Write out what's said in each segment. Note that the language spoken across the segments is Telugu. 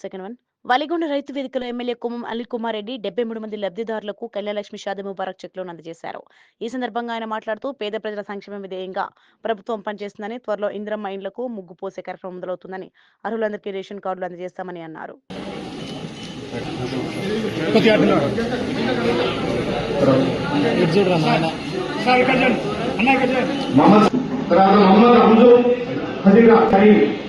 సెకండ్ వన్ వలిగొండ రైతు వేదికలో ఎమ్మెల్యే కుమ్మం అనిల్ కుమార్ రెడ్డి డెబ్బై మూడు మంది లబ్ధిదారులకు కళ్యాణలక్ష్మి షాది ముబారక్ చెక్లను అందజేశారు. ఈ సందర్భంగా ఆయన మాట్లాడుతూ పేద ప్రజల సంక్షేమం విధేయంగా ప్రభుత్వం పనిచేస్తుందని త్వరలో ఇంద్రమ్మ ఇండ్లకు ముగ్గు పోసే కార్యక్రమం మొదలవుతుందని అర్హులందరికీ రేషన్ కార్డులు అందజేస్తామని అన్నారు. తర్వాత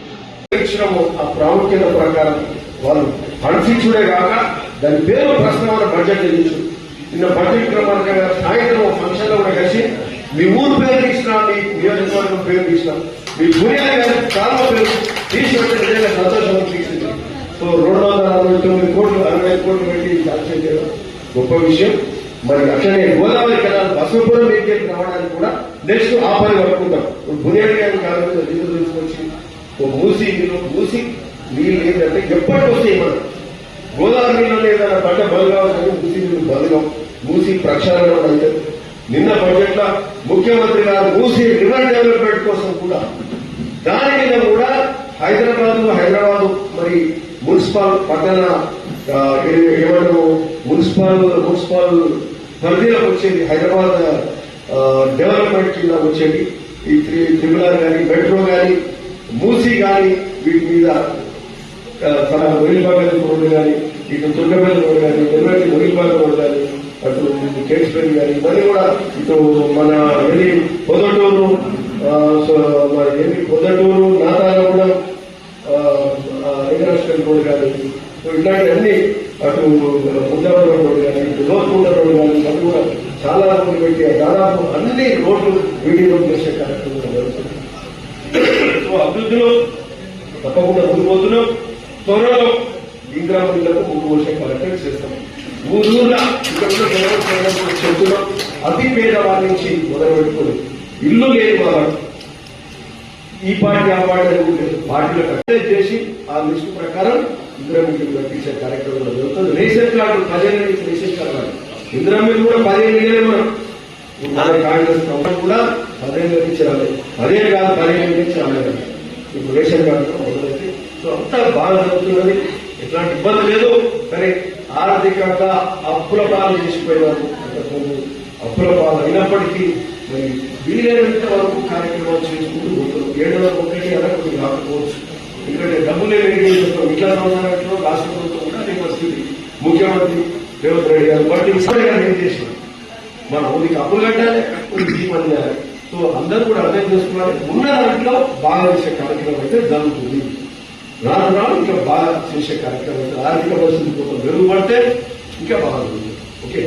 ఇచ్చినము ఆ ప్రాముఖ్యత ప్రకారం వాళ్ళు అనుసరించుడే కాక దాని పేరు ప్రశ్న బడ్జెట్ ఇచ్చు నిన్న బడ్జెట్ ప్రకారంగా సాయంత్రం ఫంక్షన్లో కూడా కలిసి మీ ఊరు పేరు తీసినా మీ నియోజకవర్గం పేరు తీసినా మీ బునియాది చాలా పేరు తీసి సంతోషం తీసింది సో రెండు వందల అరవై తొమ్మిది కోట్లు అరవై కోట్లు పెట్టి సాధ్యం చేయడం గొప్ప విషయం. మరి అట్లనే గోదావరి కెనాల్ బసవపురం మీదకి రావడానికి కూడా నెక్స్ట్ ఆ పని పడుకుంటాం బునియాడి గారి కాలం మీద నీళ్ళు తీసుకొచ్చి మూసి మూసి నీళ్ళు ఏంటంటే ఎప్పటికి వస్తాయి మనం గోదావరి నీళ్ళు ఏదైనా పంట బలు కావాలని మూసి నీళ్ళు బదులు. మూసి ప్రక్షాళన అయితే నిన్న బడ్జెట్లో ముఖ్యమంత్రి గారు మూసి రివర్ డెవలప్మెంట్ కోసం కూడా దాని మీద కూడా హైదరాబాద్ హైదరాబాద్ మరి మున్సిపల్ పట్టణ ఏమంటారు మున్సిపల్ మున్సిపల్ పరిధిలోకి వచ్చేది హైదరాబాద్ డెవలప్మెంట్ కింద వచ్చేది. ఈ త్రిబులర్ కానీ మెట్రో కానీ కానీ వీటి మీద ఆ, తన మొయిల్బాగ్ రోడ్డు కానీ ఇటు తుంగపల్లి రోడ్డు కానీ ఎర్రటి మొయిల్బాగ్ రోడ్డు కానీ అటు కేసుపల్లి కానీ ఇవన్నీ కూడా ఇటు మన ఏది పొదటూరు మన ఏది పొదటూరు నాతానగూడెం ఇంటర్నేషనల్ రోడ్డు కానీ సో ఇట్లాంటివన్నీ అటు ముద్దాపురం రోడ్డు కానీ ఇటు లోతుకుంట రోడ్డు కానీ అవి కూడా చాలా రోడ్లు పెట్టి దాదాపు అన్ని రోడ్లు వీడియో చేసే కార్యక్రమం జరుగుతుంది. సో అభివృద్ధిలో తప్పకుండా ముందుపోతున్నాం త్వరలో ఇంద్రామణులకు మూడు వర్షం కలెక్టర్ చేస్తాం. ఊరూర్ల ఇక్కడ ఉన్న జనాలు ప్రజలకు చెప్తున్నాం అతి పేదవారి నుంచి మొదలు పెట్టుకుని ఇల్లు లేని వారు ఈ పార్టీ ఆ పార్టీ పార్టీలో కట్టేజ్ చేసి ఆ లిస్టు ప్రకారం ఇంద్రమిల్లు కట్టించే కార్యక్రమంలో జరుగుతుంది. రీసెంట్ కార్డు పదిహేను నుంచి రీసెంట్ కార్డు ఇంద్రమిల్లు కూడా పదిహేను వేలే మనం కాంగ్రెస్ ప్రభుత్వం కూడా పదిహేను నుంచి రాలేదు. పదిహేను కాదు పదిహేను నుంచి రాలేదు. ఇప్పుడు రేషన్ కార్డు మొదలైతే సో అంతా బాగా జరుగుతున్నది. ఎట్లాంటి ఇబ్బంది లేదు. కానీ ఆర్థికంగా అప్పుల పాలు చేసిపోయినారు అప్పుల పాలు అయినప్పటికీ మరి వీలైనంత వరకు కార్యక్రమాలు చేసుకుంటూ పోతున్నాం ఏడు వందల ఒకటి అనకు రాకపోవచ్చు ఎందుకంటే డబ్బు లేని చేస్తాం ఇట్లా సంవత్సరాలు రాష్ట్ర ప్రభుత్వం కూడా పరిస్థితి. ముఖ్యమంత్రి రేవంత్ రెడ్డి గారు వాటిని ఏం చేసినాం మన ఊరికి అప్పులు కట్టాలి ఊరికి సో అందరూ కూడా అర్థం చేసుకున్నారు. ఉన్న దాంట్లో బాగా చేసే కార్యక్రమం అయితే జరుగుతుంది. రాను రాను ఇంకా బాగా చేసే కార్యక్రమం అయితే ఆర్థిక పరిస్థితి కోసం మెరుగుపడితే ఇంకా బాగుంటుంది. ఓకే?